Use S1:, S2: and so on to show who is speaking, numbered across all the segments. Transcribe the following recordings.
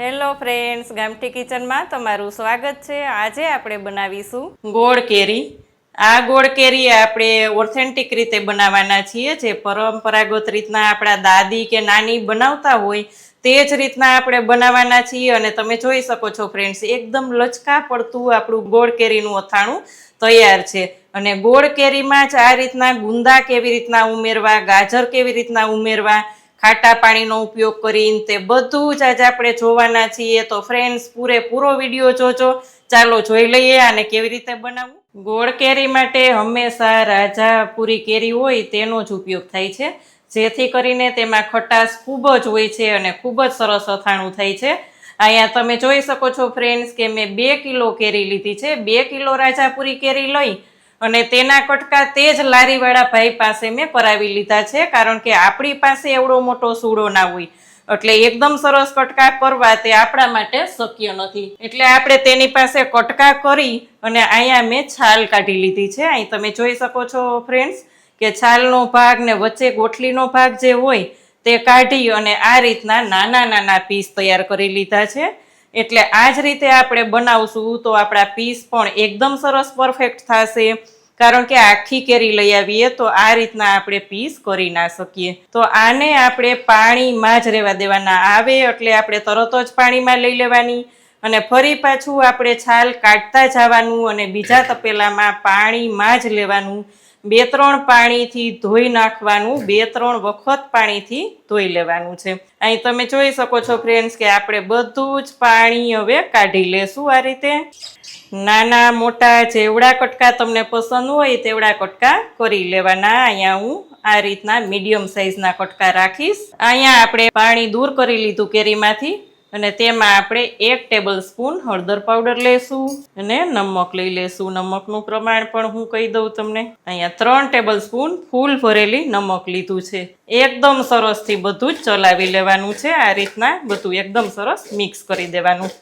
S1: Hello friends, ગામઠી કિચનમાં તમારું સ્વાગત છે. આજે આપણે બનાવીશું ગોળ કેરી. આ ગોળ કેરી આપણે ઓથેન્ટિક રીતે બનાવવાના છીએ. જે પરંપરાગત રીતના આપણા દાદી કે નાની બનાવતા હોય તે જ રીતના આપણે બનાવવાના છીએ. અને તમે જોઈ શકો છો ફ્રેન્ડ્સ, એકદમ લચકા પડતું આપણું ગોળ કેરીનું અથાણું તૈયાર છે. અને ગોળ કેરીમાં જ આ રીતના ગુંદા કેવી રીતના ઉમેરવા, ગાજર કેવી રીતના ઉમેરવા ખાટા પાણીનો ઉપયોગ કરીને તે બધું જ આજે આપણે જોવાના છીએ. તો ફ્રેન્ડ્સ પૂરેપૂરો વીડિયો જોજો. ચાલો જોઈ લઈએ આને કેવી રીતે બનાવવું. ગોળ કેરી માટે હંમેશા રાજાપુરી કેરી હોય તેનો જ ઉપયોગ થાય છે. જેથી કરીને તેમાં ખટાશ ખૂબ જ હોય છે અને ખૂબ જ સરસ અથાણું થાય છે. અહીંયા તમે જોઈ શકો છો ફ્રેન્ડ્સ કે મેં બે કિલો કેરી લીધી છે. બે કિલો રાજાપુરી કેરી લઈ અને તેના કટકા તે જ લારીવાળા ભાઈ પાસે મેં કરાવી લીધા છે, કારણ કે આપણી પાસે એવડો મોટો સૂડો ના હોય. એટલે એકદમ સરસ કટકા કરવા તે આપણા માટે શક્ય નથી. એટલે આપણે તેની પાસે કટકા કરી અને અહીંયા મેં છાલ કાઢી લીધી છે. અહીં તમે જોઈ શકો છો ફ્રેન્ડ્સ કે છાલનો ભાગ ને વચ્ચે ગોઠલીનો ભાગ જે હોય તે કાઢી અને આ રીતના નાના નાના પીસ તૈયાર કરી લીધા છે. એટલે આ જ રીતે આપણે બનાવશું તો આપણા પીસ પણ એકદમ સરસ પરફેક્ટ થશે. કારણ કે આખી કેરી લઈ આવીએ તો આ રીતના આપણે પીસ કરી ના શકીએ. તો આને આપણે પાણીમાં જ રહેવા દેવાના. આવે એટલે આપણે તરત જ પાણીમાં લઈ લેવાની અને ફરી પાછું આપણે છાલ કાઢતા જવાનું અને બીજા તપેલામાં પાણીમાં જ લેવાનું. બે ત્રણ પાણીથી ધોઈ નાખવાનું, બે ત્રણ વખત પાણીથી ધોઈ લેવાનું છે. અહીં તમે જોઈ શકો છો ફ્રેન્ડ્સ કે આપણે બધું જ પાણી હવે કાઢી લેશું આ રીતે. નાના મોટા જેવડા કટકા તમને પસંદ હોય તેવડા કટકા કરી લેવાના. અહીંયા હું આ રીતના મીડિયમ સાઈઝના કટકા રાખીશ. અહીંયા આપણે પાણી દૂર કરી લીધું કેરીમાંથી અને તેમાં આપણે એક ટેબલ સ્પૂન હળદર પાવડર લેશું અને નમક લઈ લેશું. નમકનું પ્રમાણ પણ હું કહી દઉં તમને. અહીંયા ત્રણ ટેબલ સ્પૂન ફૂલ ભરેલી નમક લીધું છે. એકદમ સરસથી બધું જ ચલાવી લેવાનું છે. આ રીતના બધું એકદમ સરસ મિક્સ કરી દેવાનું.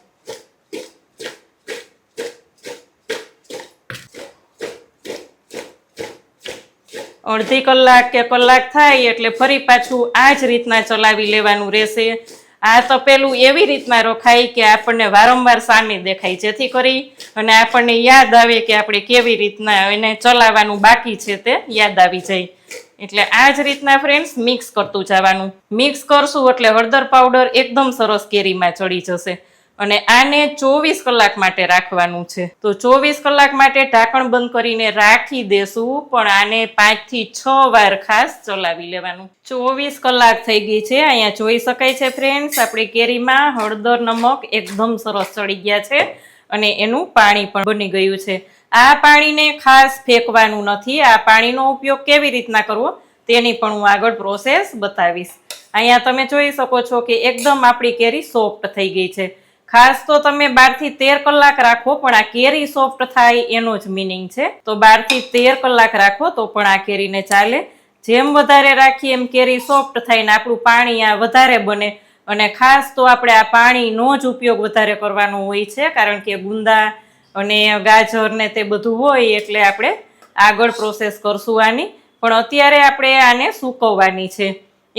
S1: અડધી કલાક કે કલાક થાય એટલે ફરી પાછું આ જ રીતના ચલાવી લેવાનું રહેશે. આ તપેલું એવી રીતના રખાય કે આપણને વારંવાર સામે દેખાય, જેથી કરી અને આપણને યાદ આવે કે આપણે કેવી રીતના એને ચલાવવાનું બાકી છે તે યાદ આવી જાય. એટલે આ જ રીતના ફ્રેન્ડ્સ મિક્સ કરતું જવાનું. મિક્સ કરશું એટલે હળદર પાવડર એકદમ સરસ કેરીમાં ચડી જશે. અને આને ચોવીસ કલાક માટે રાખવાનું છે. તો ચોવીસ કલાક માટે ઢાંકણ બંધ કરીને રાખી દેશું, પણ આને પાંચથી છ વાર ખાસ ચલાવી લેવાનું. ચોવીસ કલાક થઈ ગઈ છે, અહીંયા જોઈ શકાય છે ફ્રેન્ડ્સ આપણી કેરીમાં હળદર, નમક એકદમ સરસ ચડી ગયા છે અને એનું પાણી પણ બની ગયું છે. આ પાણીને ખાસ ફેંકવાનું નથી, આ પાણીનો ઉપયોગ કેવી રીતના કરવો તેની પણ હું આગળ પ્રોસેસ બતાવીશ. અહીંયા તમે જોઈ શકો છો કે એકદમ આપણી કેરી સોફ્ટ થઈ ગઈ છે. ખાસ તો તમે બારથી તેર કલાક રાખો, પણ આ કેરી સોફ્ટ થાય એનો જ મિનિંગ છે. તો બારથી તેર કલાક રાખો તો પણ આ કેરીને ચાલે. જેમ વધારે રાખીએ એમ કેરી સોફ્ટ થાય ને આપણું પાણી આ વધારે બને. અને ખાસ તો આપણે આ પાણીનો જ ઉપયોગ વધારે કરવાનો હોય છે, કારણ કે ગુંદા અને ગાજર ને તે બધું હોય એટલે આપણે આગળ પ્રોસેસ કરશું આની. પણ અત્યારે આપણે આને સૂકવવાની છે.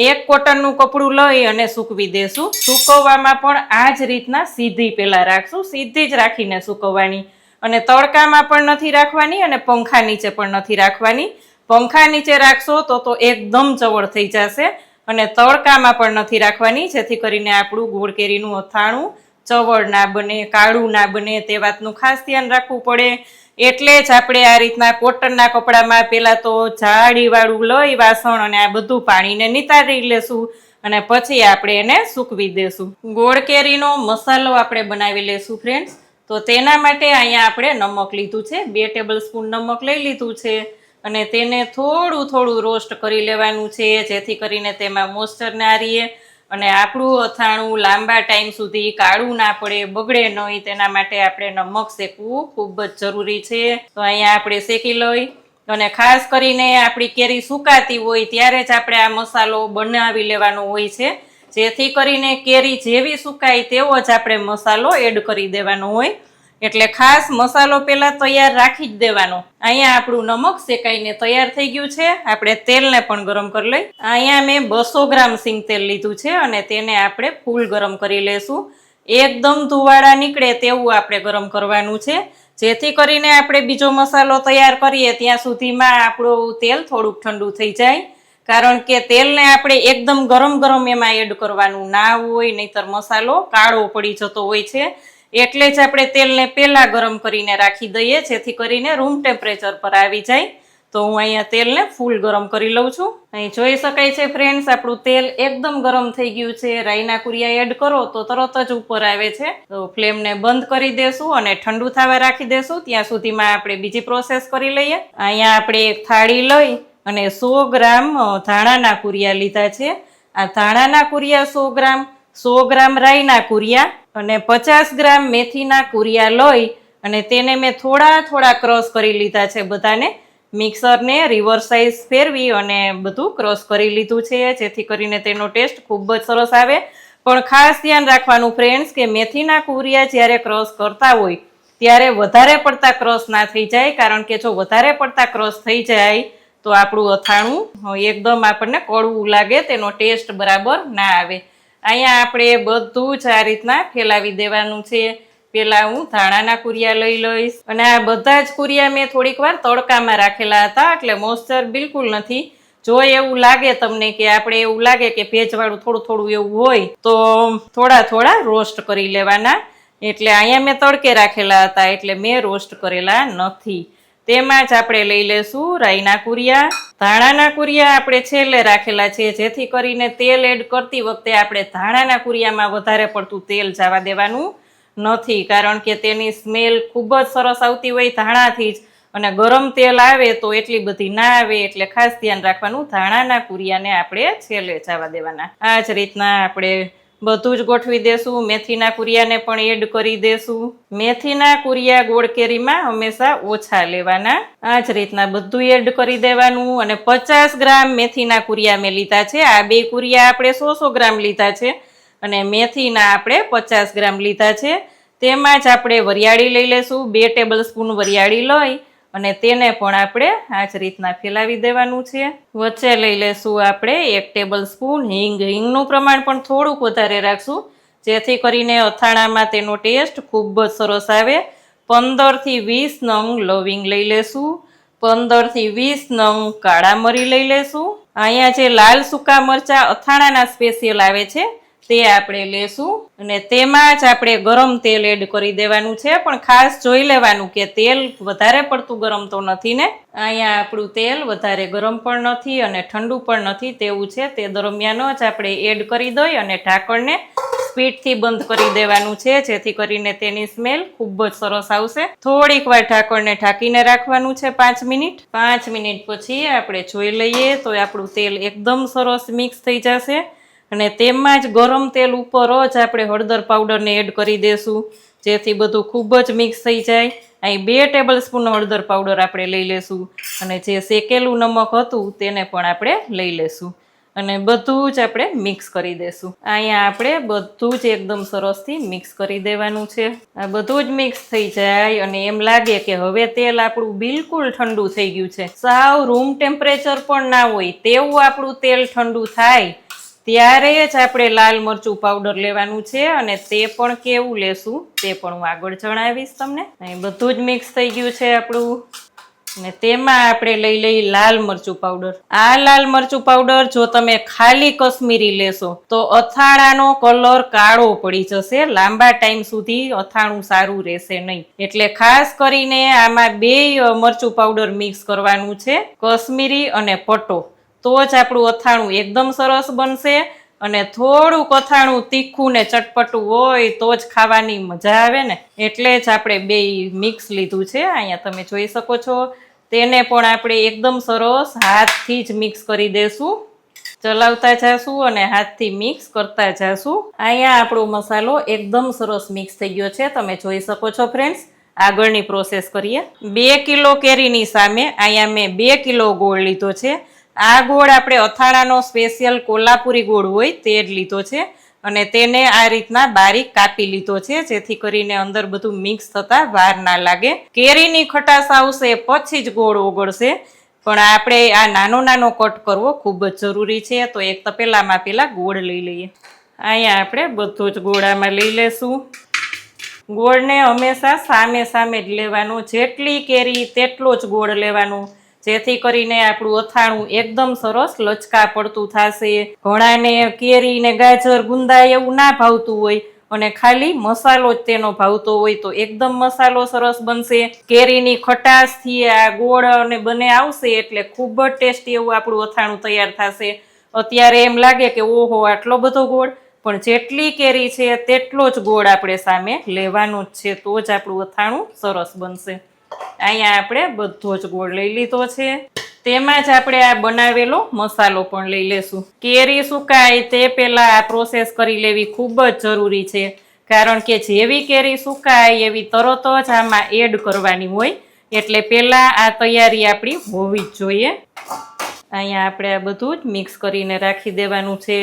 S1: એક કોટનનું કપડું લઈ અને સૂકવી દેશું. સૂકવવામાં પણ આ જ રીતના સીધી પહેલાં રાખશું. સીધી જ રાખીને સૂકવવાની. અને તડકામાં પણ નથી રાખવાની અને પંખા નીચે પણ નથી રાખવાની. પંખા નીચે રાખશો તો તો એકદમ ચવળ થઈ જશે અને તડકામાં પણ નથી રાખવાની. જેથી કરીને આપણું ગોળ કેરીનું અથાણું ચવળ ના બને, કાળું ના બને તે વાતનું ખાસ ધ્યાન રાખવું પડે. એટલે જ આપણે આ રીતના કોટનના કપડામાં પહેલાં તો જાળીવાળું લઈ, વાસણ અને આ બધું પાણીને નિતારી લેશું અને પછી આપણે એને સૂકવી દેશું. ગોળ કેરીનો મસાલો આપણે બનાવી લેશું ફ્રેન્ડ્સ તો તેના માટે અહીંયા આપણે નમક લીધું છે. બે ટેબલ સ્પૂન નમક લઈ લીધું છે અને તેને થોડું થોડું રોસ્ટ કરી લેવાનું છે, જેથી કરીને તેમાં મોઇસ્ચર ના અને આપણું અથાણું લાંબા ટાઈમ સુધી કાળું ના પડે, બગડે નહીં, તેના માટે આપણે નમક શેકવું ખૂબ જ જરૂરી છે. તો અહીંયા આપણે શેકી લઈ અને ખાસ કરીને આપણી કેરી સુકાતી હોય ત્યારે જ આપણે આ મસાલો બનાવી લેવાનો હોય છે. જેથી કરીને કેરી જેવી સુકાય તેવો જ આપણે મસાલો એડ કરી દેવાનો હોય. એટલે ખાસ મસાલો પહેલા તૈયાર રાખી જ દેવાનો. અહીંયા આપણું નમક શેકાઈને તૈયાર થઈ ગયું છે. આપણે તેલને પણ ગરમ કરી લઈ. અહીંયા મેં બસો ગ્રામ સિંગ તેલ લીધું છે અને તેને આપણે ફૂલ ગરમ કરી લેશું. એકદમ ધુવાળા નીકળે તેવું આપણે ગરમ કરવાનું છે. જેથી કરીને આપણે બીજો મસાલો તૈયાર કરીએ ત્યાં સુધીમાં આપણું તેલ થોડુંક ઠંડુ થઈ જાય. કારણ કે તેલને આપણે એકદમ ગરમ ગરમ એમાં એડ કરવાનું ના હોય, નહીતર મસાલો કાળો પડી જતો હોય છે. એટલે જ આપણે તેલને પહેલા ગરમ કરીને રાખી દઈએ, જેથી કરીને રૂમ ટેમ્પરેચર પર આવી જાય. તો હું અહીંયા તેલને ફૂલ ગરમ કરી લઉં છું. અહીં જોઈ શકાય છે ફ્રેન્ડ્સ આપણું તેલ એકદમ ગરમ થઈ ગયું છે. રાઈના કુરિયા એડ કરો તો તરત જ ઉપર આવે છે. તો ફ્લેમને બંધ કરી દેશું અને ઠંડુ થવા રાખી દેશું. ત્યાં સુધીમાં આપણે બીજી પ્રોસેસ કરી લઈએ. અહીંયા આપણે એક થાળી લઈ અને સો ગ્રામ ધાણાના કુરિયા લીધા છે. આ ધાણાના કુરિયા સો ગ્રામ સો ગ્રામ રાઈના કુરિયા. અને પચાસ ગ્રામ મેથીના કુરિયા લઈ અને તેને મેં થોડા થોડા ક્રોસ કરી લીધા છે બધાને. મિક્સરને રિવર્સ સાઇઝ ફેરવી અને બધું ક્રોસ કરી લીધું છે, જેથી કરીને તેનો ટેસ્ટ ખૂબ જ સરસ આવે. પણ ખાસ ધ્યાન રાખવાનું ફ્રેન્ડ્સ કે મેથીના કુરિયા જ્યારે ક્રોસ કરતા હોય, ત્યારે વધારે પડતા ક્રોસ ના થઈ જાય. કારણ કે જો વધારે પડતા ક્રોસ થઈ જાય, તો આપણું અથાણું એકદમ આપણને કડવું લાગે, તેનો ટેસ્ટ બરાબર ના આવે. અહીંયા આપણે બધું જ આ રીતના ફેલાવી દેવાનું છે. પેલા હું ધાણાના કુરિયા લઈ લઈશ. અને આ બધા જ કુરિયા મેં થોડીક વાર તડકામાં રાખેલા હતા, એટલે મોઇસ્ચર બિલકુલ નથી. જો એવું લાગે તમને કે આપણે એવું લાગે કે ભેજવાળું થોડું થોડું એવું હોય, તો થોડા થોડા રોસ્ટ કરી લેવાના. એટલે અહીંયા મેં તડકે રાખેલા હતા, એટલે મેં રોસ્ટ કરેલા નથી. તેમાં જ આપણે લઈ લેશું રાઈના કુરિયા. ધાણાના કુરિયા આપણે છેલ્લે રાખેલા છે, જેથી કરીને તેલ એડ કરતી વખતે આપણે ધાણાના કુરિયામાં વધારે પડતું તેલ જવા દેવાનું નથી, કારણ કે તેની સ્મેલ ખૂબ જ સરસ આવતી હોય ધાણાથી જ, અને ગરમ તેલ આવે તો એટલી બધી ના આવે, એટલે ખાસ ધ્યાન રાખવાનું ધાણાના કુરિયાને આપણે છેલ્લે જવા દેવાના. આ જ રીતના આપણે બધું જ ગોઠવી દેશું. મેથીના કુરિયાને પણ એડ કરી દેશું. મેથીના કુરિયા ગોળ કેરીમાં હંમેશા ઓછા લેવાના. આ જ રીતના બધું એડ કરી દેવાનું અને પચાસ ગ્રામ મેથીના કુરિયા મેં લીધા છે. આ બે કુરિયા આપણે સો સો ગ્રામ લીધા છે અને મેથીના આપણે પચાસ ગ્રામ લીધા છે. તેમાં જ આપણે વરિયાળી લઈ લેશું. બે ટેબલ સ્પૂન વરિયાળી લઈ અને તેને પણ આપણે આ જ રીતના ફેલાવી દેવાનું છે. વચ્ચે લઈ લેશું આપણે એક ટેબલ સ્પૂન હિંગ. હિંગનું પ્રમાણ પણ થોડુંક વધારે રાખશું, જેથી કરીને અથાણામાં તેનો ટેસ્ટ ખૂબ જ સરસ આવે. પંદરથી વીસ નંગ લવિંગ લઈ લેશું. પંદરથી વીસ નંગ કાળા મરી લઈ લેશું. અહીંયા જે લાલ સૂકા મરચાં અથાણાના સ્પેશિયલ આવે છે તે આપણે લેશું અને તેમાં જ આપણે ગરમ તેલ એડ કરી દેવાનું છે. પણ ખાસ જોઈ લેવાનું કે તેલ વધારે પડતું ગરમ તો નથી ને? અહીંયા આપણું તેલ વધારે ગરમ પણ નથી અને ઠંડુ પણ નથી તેવું છે. તે દરમિયાન જ આપણે એડ કરી દઈ અને ઢાંકણને સ્પીડથી બંધ કરી દેવાનું છે, જેથી કરીને તેની સ્મેલ ખૂબ જ સરસ આવશે. થોડીક વાર ઢાંકણને ઢાંકીને રાખવાનું છે પાંચ મિનિટ. પાંચ મિનિટ પછી આપણે જોઈ લઈએ તો આપણું તેલ એકદમ સરસ મિક્સ થઈ જશે. અને તેમાં જ ગરમ તેલ ઉપર જ આપણે હળદર પાવડરને એડ કરી દેશું. જેથી બધું ખૂબ જ મિક્સ થઈ જાય. અહીં બે ટેબલ સ્પૂન હળદર પાવડર આપણે લઈ લેશું. અને જે શેકેલું નમક હતું તેને પણ આપણે લઈ લેશું. અને બધું જ આપણે મિક્સ કરી દેશું. અહીંયા આપણે બધું જ એકદમ સરસથી મિક્સ કરી દેવાનું છે. આ બધું જ મિક્સ થઈ જાય અને એમ લાગે કે હવે તેલ આપણું બિલકુલ ઠંડુ થઈ ગયું છે. સાવ રૂમ ટેમ્પરેચર પણ ના હોય, તેવું આપણું તેલ ઠંડુ થાય. ત્યારે જ આપણે લાલ મરચું પાવડર લેવાનું છે અને તે પણ કેવું લેશું તે પણ હું આગળ જણાવીશ તમને. અહીં બધું જ મિક્સ થઈ ગયું છે આપણું. ને તેમાં આપણે લઈ લઈ લાલ મરચું પાવડર આ લાલ મરચું પાવડર જો તમે ખાલી કશ્મીરી લેશો તો અથાણાનો કલર કાળો પડી જશે. લાંબા ટાઈમ સુધી અથાણું સારું રહેશે નહીં. એટલે ખાસ કરીને આમાં બે મરચું પાવડર મિક્સ કરવાનું છે. કશ્મીરી અને પટ્ટો તો જ આપણું અથાણું એકદમ સરસ બનશે અને થોડુંક અથાણું તીખું ને ચટપટું હોય તો જ ખાવાની મજા આવે ને. એટલે જ આપણે બે મિક્સ લીધું છે, અહીંયા તમે જોઈ શકો છો. તેને પણ આપણે એકદમ સરસ હાથથી જ મિક્સ કરી દેશું. ચલાવતા જાશું અને હાથથી મિક્સ કરતા જાશું. અહીંયા આપણો મસાલો એકદમ સરસ મિક્સ થઈ ગયો છે, તમે જોઈ શકો છો ફ્રેન્ડ્સ. આગળની પ્રોસેસ કરીએ. બે કિલો કેરીની સામે અહીંયા મેં બે કિલો ગોળ લીધો છે. આ ગોળ આપણે અથાણાનો સ્પેશિયલ કોલ્હાપુરી ગોળ હોય તે જ લીધો છે અને તેને આ રીતના બારીક કાપી લીધો છે, જેથી કરીને અંદર બધું મિક્સ થતા વાર ના લાગે. કેરીની ખટાશ આવશે પછી જ ગોળ ઓગળશે. પણ આપણે આ નાનો નાનો કટ કરવો ખૂબ જ જરૂરી છે, તો એક તપેલામાં પેલા ગોળ લઈ લઈએ. અહીંયા આપણે બધું જ ગોળામાં લઈ લેશું. ગોળને હંમેશા સામે સામે જ લેવાનું, જેટલી કેરી તેટલો જ ગોળ લેવાનું. જેથી કરીને આપણું અથાણું એકદમ સરસ લચકા પડતું થશે. ઘણાને કેરી ને ગાજર ગુંદા એવું ના ભાવતું હોય અને ખાલી મસાલો જ તેનો ભાવતો હોય તો એકદમ મસાલો સરસ બનશે. કેરીની ખટાશથી આ ગોળ અને બને આવશે એટલે ખૂબ જ ટેસ્ટી એવું આપણું અથાણું તૈયાર થશે. અત્યારે એમ લાગે કે ઓહો, આટલો બધો ગોળ? પણ જેટલી કેરી છે, તેટલો જ ગોળ આપણે સામે લેવાનો જ છે, તો જ આપણું અથાણું સરસ બનશે. અહીંયા આપણે બધો જ ગોળ લઈ લીધો છે. તેમાં જ આપણે આ બનાવેલો મસાલો પણ લઈ લેશું. કેરી સુકાય તે પહેલાં આ પ્રોસેસ કરી લેવી ખૂબ જ જરૂરી છે. કારણ કે જેવી કેરી સુકાય એવી તરત જ આમાં એડ કરવાની હોય, એટલે પહેલાં આ તૈયારી આપણી હોવી જ જોઈએ. અહીંયા આપણે આ બધું જ મિક્સ કરીને રાખી દેવાનું છે.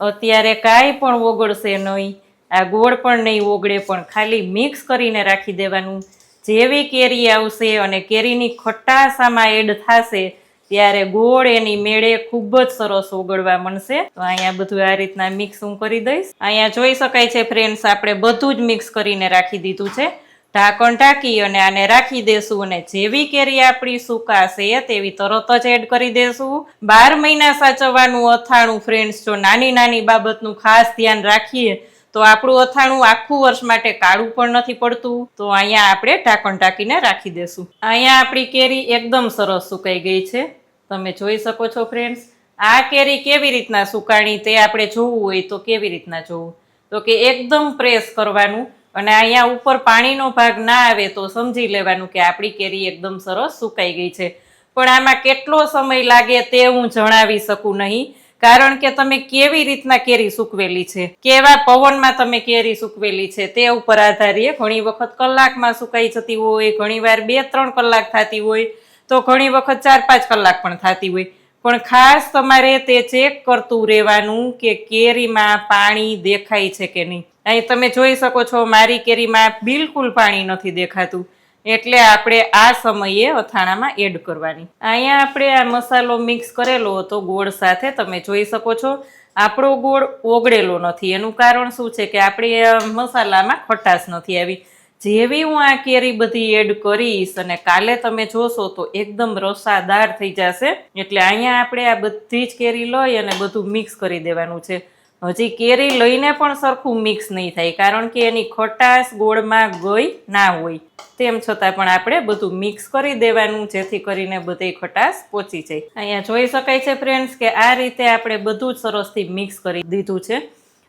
S1: અત્યારે કાંઈ પણ ઓગળશે નહીં. આ ગોળ પણ નહીં ઓગળે પણ ખાલી મિક્સ કરીને રાખી દેવાનું. જેવી કેરી આવશે અને કેરીની ખટાશામાં એડ થશે, ત્યારે ગોળ એની મેળે ખૂબ જ સરસ ઓગળવા મળશે. તો અહીંયા બધું આ રીતના મિક્સ હું કરી દઈશ. અહીંયા જોઈ શકાય છે ફ્રેન્ડ્સ આપણે બધું જ મિક્સ કરીને રાખી દીધું છે. ઢાંકણ ઢાંકી અને આને રાખી દેશું અને જેવી કેરી આપણી સુકાશે તેવી તરત જ એડ કરી દેશું. બાર મહિના સાચવવાનું અથાણું ફ્રેન્ડ્સ જો નાની નાની બાબતનું ખાસ ધ્યાન રાખીએ તો આપણું અથાણું આખું વર્ષ માટે કાળું પણ નથી પડતું. તો અહીંયા આપણે ઢાંકણ ઢાંકીને રાખી દેશું. અહીંયા આપણી કેરી એકદમ સરસ સુકાઈ ગઈ છે. તમે જોઈ શકો છો ફ્રેન્ડ્સ આ કેરી કેવી રીતના સુકાણી તે આપણે જોવું હોય તો કેવી રીતના જોવું? તો કે એકદમ પ્રેસ કરવાનું અને અહીંયા ઉપર પાણીનો ભાગ ના આવે તો સમજી લેવાનું કે આપણી કેરી એકદમ સરસ સુકાઈ ગઈ છે. પણ આમાં કેટલો સમય લાગે તે હું જણાવી શકું નહીં. કારણ કે તમે કેવી રીતના કેરી સૂકવેલી છે? કેવા પવનમાં તમે કેરી સૂકવેલી છે? તે ઉપર આધારીએ ઘણી વખત કલાકમાં સુકાઈ જતી હોય, ઘણી વાર બે ત્રણ કલાક થતી હોય, તો ઘણી વખત ચાર પાંચ કલાક પણ થતી હોય. પણ ખાસ તમારે તે ચેક કરતું રહેવાનું કે કેરીમાં પાણી દેખાય છે કે નહીં. અહીં તમે જોઈ શકો છો, મારી કેરીમાં બિલકુલ પાણી નથી દેખાતું. એટલે આપણે આ સમયે અથાણામાં એડ કરવાની. અહીંયા આપણે આ મસાલો મિક્સ કરેલો હતો ગોળ સાથે, તમે જોઈ શકો છો. આપણો ગોળ ઓગળેલો નથી. એનું કારણ શું છે કે આપણે મસાલામાં ખટાશ નથી આવી. જેવી હું આ કેરી બધી એડ કરીશ અને કાલે તમે જોશો તો એકદમ રસાદાર થઈ જશે. એટલે અહીંયા આપણે આ બધી જ કેરી લઈ અને બધું મિક્સ કરી દેવાનું છે. હજી કેરી લઈને પણ સરખું મિક્સ નહીં થાય, કારણ કે એની ખટાશ ગોળમાં ગઈ ના હોય. તેમ છતાં પણ આપણે બધું મિક્સ કરી દેવાનું, જેથી કરીને બધી ખટાશ પહોંચી જાય. અહીંયા જોઈ શકાય છે ફ્રેન્ડ્સ કે આ રીતે આપણે બધું જ સરસથી મિક્સ કરી દીધું છે.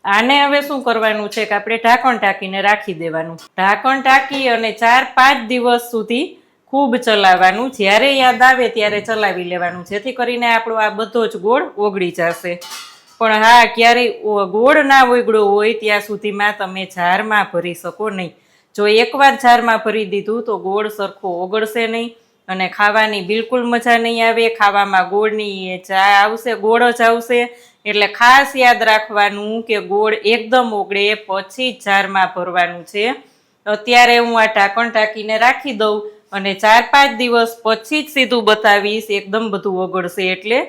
S1: આને હવે શું કરવાનું છે કે આપણે ઢાંકણ ઢાંકીને રાખી દેવાનું. ઢાંકણ ઢાંકી અને ચાર પાંચ દિવસ સુધી ખૂબ ચલાવવાનું. જ્યારે યાદ આવે ત્યારે ચલાવી લેવાનું, જેથી કરીને આપણો આ બધો જ ગોળ ઓગળી જશે. પણ હા, ક્યારેય ગોળ ના ઓગળો હોય ત્યાં સુધીમાં તમે જારમાં ભરી શકો નહીં. જો એકવાર જારમાં ભરી દીધું તો ગોળ સરખો ઓગળશે નહીં અને ખાવાની બિલકુલ મજા નહીં આવે. ખાવામાં ગોળની ચા આવશે, ગોળ જ આવશે. એટલે ખાસ યાદ રાખવાનું કે ગોળ એકદમ ઓગળે પછી જારમાં ભરવાનું છે. અત્યારે હું આ ઢાંકણ ઢાંકીને રાખી દઉં અને ચાર પાંચ દિવસ પછી જ સીધું બતાવીશ, એકદમ બધું ઓગળશે એટલે.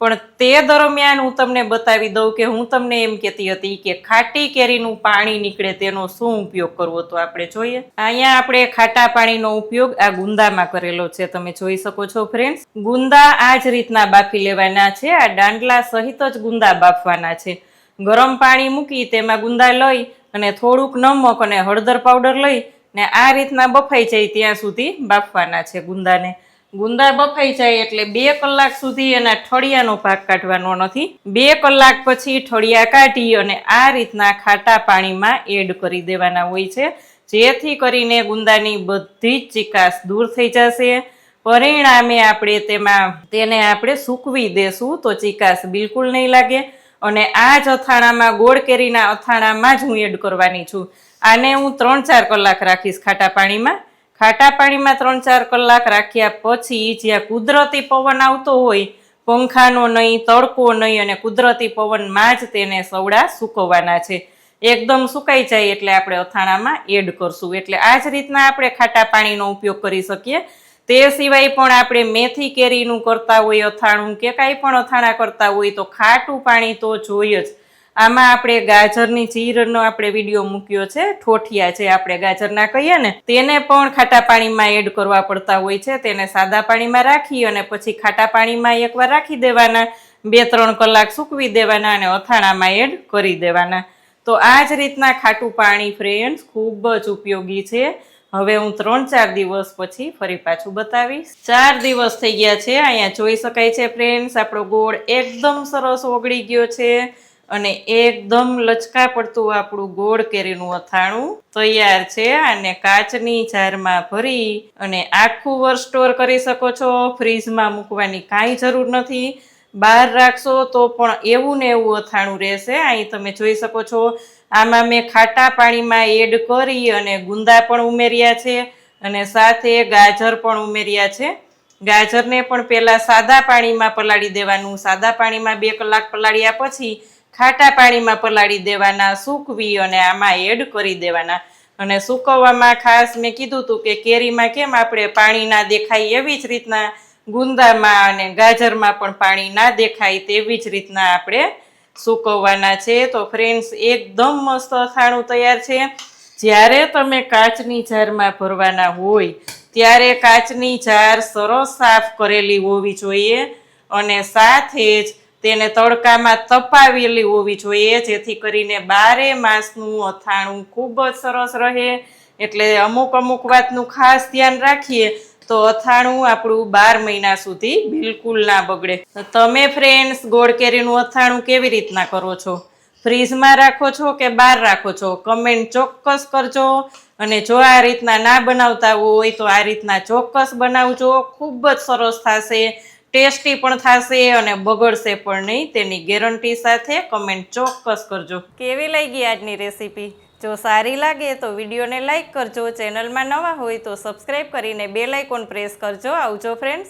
S1: પણ તે દરમિયાન હું તમને બતાવી દઉં કે હું તમને એમ કહેતી હતી કે ખાટી કેરીનું પાણી નીકળે તેનો શું ઉપયોગ કરવો તો આપણે જોઈએ. અહીંયા આપણે ખાટા પાણીનો ઉપયોગ આ ગુંદામાં કરેલો છે. તમે જોઈ શકો છો ફ્રેન્ડ્સ, ગુંદા આ જ રીતના બાફી લેવાના છે. આ દાંડલા સહિત જ ગુંદા બાફવાના છે. ગરમ પાણી મૂકી તેમાં ગુંદા લઈ અને થોડુંક નમક અને હળદર પાવડર લઈ ને આ રીતના બફાઈ જાય ત્યાં સુધી બાફવાના છે ગુંદાને. ગુંદા બફાઈ જાય એટલે બે કલાક સુધી એના ઠળિયાનો ભાગ કાઢવાનો નથી. બે કલાક પછી ઠળિયા કાઢી અને આ રીતના ખાટા પાણીમાં એડ કરી દેવાના હોય છે. જેથી કરીને ગુંદાની બધી જ ચિકાસ દૂર થઈ જશે. પરિણામે આપણે તેમાં તેને આપણે સૂકવી દેશું તો ચિકાસ બિલકુલ નહીં લાગે. અને આ જ અથાણામાં ગોળ કેરીના અથાણામાં જ હું એડ કરવાની છું. આને હું ત્રણ ચાર કલાક રાખીશ ખાટા પાણીમાં. ખાટા પાણીમાં ત્રણ ચાર કલાક રાખ્યા પછી જ્યાં કુદરતી પવન આવતો હોય, પંખાનો નહીં, તડકો નહીં અને કુદરતી પવનમાં જ તેને સવડા સૂકવવાના છે. એકદમ સુકાઈ જાય એટલે આપણે અથાણામાં એડ કરશું. એટલે આ જ રીતના આપણે ખાટા પાણીનો ઉપયોગ કરી શકીએ. તે સિવાય પણ આપણે મેથી કેરીનું કરતા હોય, અથાણું કે કાંઈ પણ અથાણા કરતા હોય, તો ખાટું પાણી તો જોઈએ જ. આમાં આપણે ગાજરની ચીરનો આપણે વીડિયો મૂક્યો છે, ઠોઠિયા છે આપણે ગાજરના કહીએ ને, તેને પણ ખાટા પાણીમાં એડ કરવા પડતા હોય છે, તેને સાદા પાણીમાં રાખી અને પછી ખાટા પાણીમાં એકવાર રાખી દેવાના, બે ત્રણ કલાક સૂકવી દેવાના અને અથાણામાં એડ કરી દેવાના. તો આ જ રીતના ખાટું પાણી ફ્રેન્ડ્સ ખૂબ જ ઉપયોગી છે. હવે હું ત્રણ ચાર દિવસ પછી ફરી પાછું બતાવીશ. ચાર દિવસ થઈ ગયા છે, અહીંયા જોઈ શકાય છે ફ્રેન્ડ્સ આપણો ગોળ એકદમ સરસ ઓગળી ગયો છે. અને એકદમ લચકા પડતું આપણું ગોળ કેરીનું અથાણું તૈયાર છે અને કાચની જારમાં ભરી અને આખું વર્ષ સ્ટોર કરી શકો છો. ફ્રીજમાં મૂકવાની કાંઈ જરૂર નથી. બહાર રાખશો તો પણ એવું ને એવું અથાણું રહેશે. અહીં તમે જોઈ શકો છો. આમાં મેં ખાટા પાણીમાં એડ કરી અને ગુંદા પણ ઉમેર્યા છે અને સાથે ગાજર પણ ઉમેર્યા છે. ગાજરને પણ પહેલાં સાદા પાણીમાં પલાળી દેવાનું. સાદા પાણીમાં બે કલાક પલાળ્યા પછી ખાટા પાણીમાં પલાળી દેવાના, સૂકવી અને આમાં એડ કરી દેવાના. અને સૂકવવામાં ખાસ મેં કીધું હતું કે કેરીમાં કેમ આપણે પાણી ના દેખાય એવી જ રીતના ગુંદામાં અને ગાજરમાં પણ પાણી ના દેખાય તેવી જ રીતના આપણે સૂકવવાના છે. તો ફ્રેન્ડ્સ એકદમ મસ્ત અથાણું તૈયાર છે. જ્યારે તમે કાચની જારમાં ભરવાના હોય, ત્યારે કાચની જાર સરસ સાફ કરેલી હોવી જોઈએ અને સાથે જ તેને તડકામાં તપાવેલી હોવી જોઈએ, જેથી કરીને બારે માસનું અથાણું ખૂબ જ સરસ રહે. એટલે અમુક અમુક વાતનું ખાસ ધ્યાન રાખીએ તો અથાણું આપણું બાર મહિના સુધી બિલકુલ ના બગડે. તમે ફ્રેન્ડ્સ ગોળ કેરીનું અથાણું કેવી રીતના કરો છો? ફ્રીજમાં રાખો છો કે બહાર રાખો છો? કમેન્ટ ચોક્કસ કરજો. અને જો આ રીતના ના બનાવતા હોય તો આ રીતના ચોક્કસ બનાવજો. ખૂબ જ સરસ થશે. ટેસ્ટી પણ થશે અને બગડશે પણ નહીં, તેની ગેરંટી સાથે કમેન્ટ ચોક્કસ કરજો. કેવી લાગી આજની રેસીપી? જો સારી લાગે તો વિડીયોને લાઈક કરજો, ચેનલમાં નવા હોય તો સબસ્ક્રાઈબ કરીને બેલ આઇકોન પ્રેસ કરજો. આવજો ફ્રેન્ડ્સ